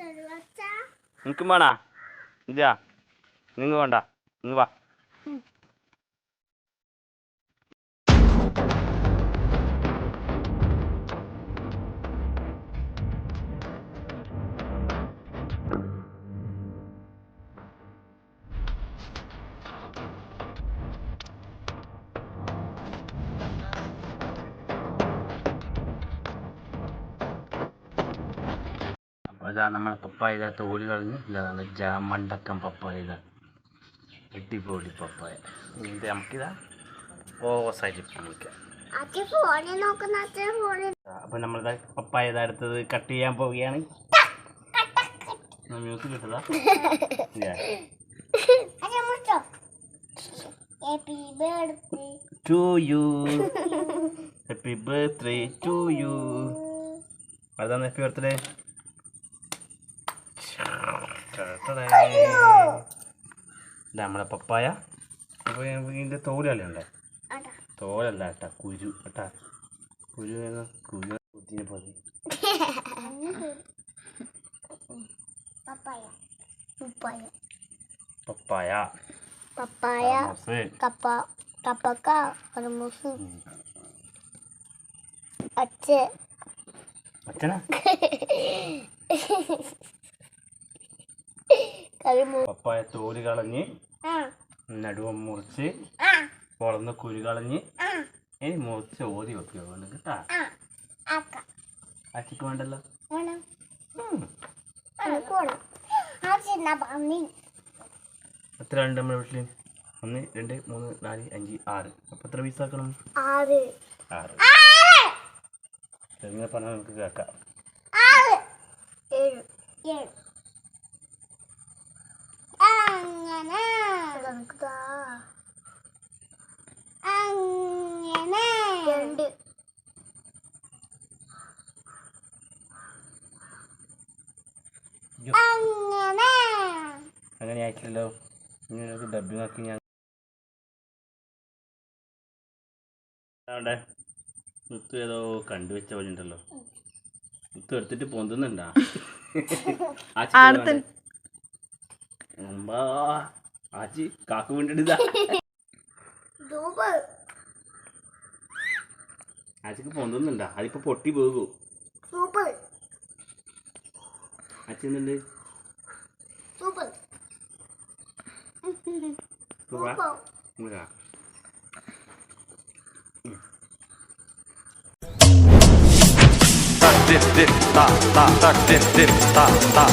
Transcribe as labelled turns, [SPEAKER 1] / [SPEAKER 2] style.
[SPEAKER 1] തരുവച്ച
[SPEAKER 2] നിനക്കും വേണാ. ഇല്ല. നിങ്ങ വേണ്ട. ഇങ്ങ വാ. ഇതാ നമ്മളെ പപ്പായ ഇതാ തോൽ കളഞ്ഞ് ഇതാണ് നല്ല ജാമണ്ടക്കം പപ്പായ ഇതാ. അടിപൊളി പപ്പായ. ഇത് നമുക്കിതാ ഓസായിട്ട് വിളിക്കാം. അപ്പോൾ നമ്മളിതാ പപ്പായ ഇതാ അടുത്തത് കട്ട് ചെയ്യാൻ പോവുകയാണ്. മ്യൂസിക് കിട്ടതാ
[SPEAKER 1] അച്ഛൻ മുറിച്ചോ happy birthday
[SPEAKER 2] to you happy birthday to you അതാണ് ഹാപ്പി നമ്മളെ പപ്പായ. അപ്പോൾ ഇതിന്റെ തോലല്ലേ
[SPEAKER 1] അതാ.
[SPEAKER 2] തോലല്ല കേട്ടാ കുരു കേട്ടാ. കുരു? കുരു കുത്തിനെ പോലെ
[SPEAKER 1] പപ്പായ. പപ്പായ. കപ്പ കപ്പക്ക കർമൂസ്. അച്ഛ
[SPEAKER 2] അച്ഛനാ? പപ്പായ തോൽ കളഞ്ഞ് നടുവം മുറിച്ച് പൊളന്ന് കുരു കളഞ്ഞ് ഇനി മുറിച്ച് ഓതി വെക്കുക വേണ്ട കേട്ടാ. അച്ഛക്ക് വേണ്ടല്ലോ? എത്ര ഉണ്ട് നമ്മുടെ വീട്ടിൽ ഒന്ന് രണ്ട് മൂന്ന് നാല് അഞ്ച് ആറ്. അപ്പൊ എത്ര പീസ് ആക്കണം?
[SPEAKER 1] ആറ്.
[SPEAKER 2] ആറ്. എങ്ങനെ പറഞ്ഞാൽ നമുക്ക് കേൾക്കാം.
[SPEAKER 1] ഏഴ്. ഏഴ് അങ്ങനെ നമുക്കിതാ അങ്ങനെ. രണ്ട്. അങ്ങനെ.
[SPEAKER 2] അങ്ങനെ ആയിട്ടില്ലല്ലോ. ഇനി ഡബിങ് ആക്കി ഞാൻ അവിടെ മുത്തു ഏതോ കണ്ടുവെച്ച പോലെ ഉണ്ടല്ലോ. മുത്തു എടുത്തിട്ട് പൊന്തുന്നുണ്ടാ?
[SPEAKER 3] ആടത്തൻ.
[SPEAKER 2] ആച്ചി കാക്കു വേണ്ടിട്ടാ
[SPEAKER 1] രൂപ
[SPEAKER 2] ആച്ചിക്ക് പൊന്തുന്നുണ്ട അതിപ്പോ പൊട്ടി പോകു
[SPEAKER 1] സൂപ്പർ
[SPEAKER 2] ആച്ചി എന്തുണ്ട്
[SPEAKER 1] super
[SPEAKER 4] dip ta ta ta dip dip ta ta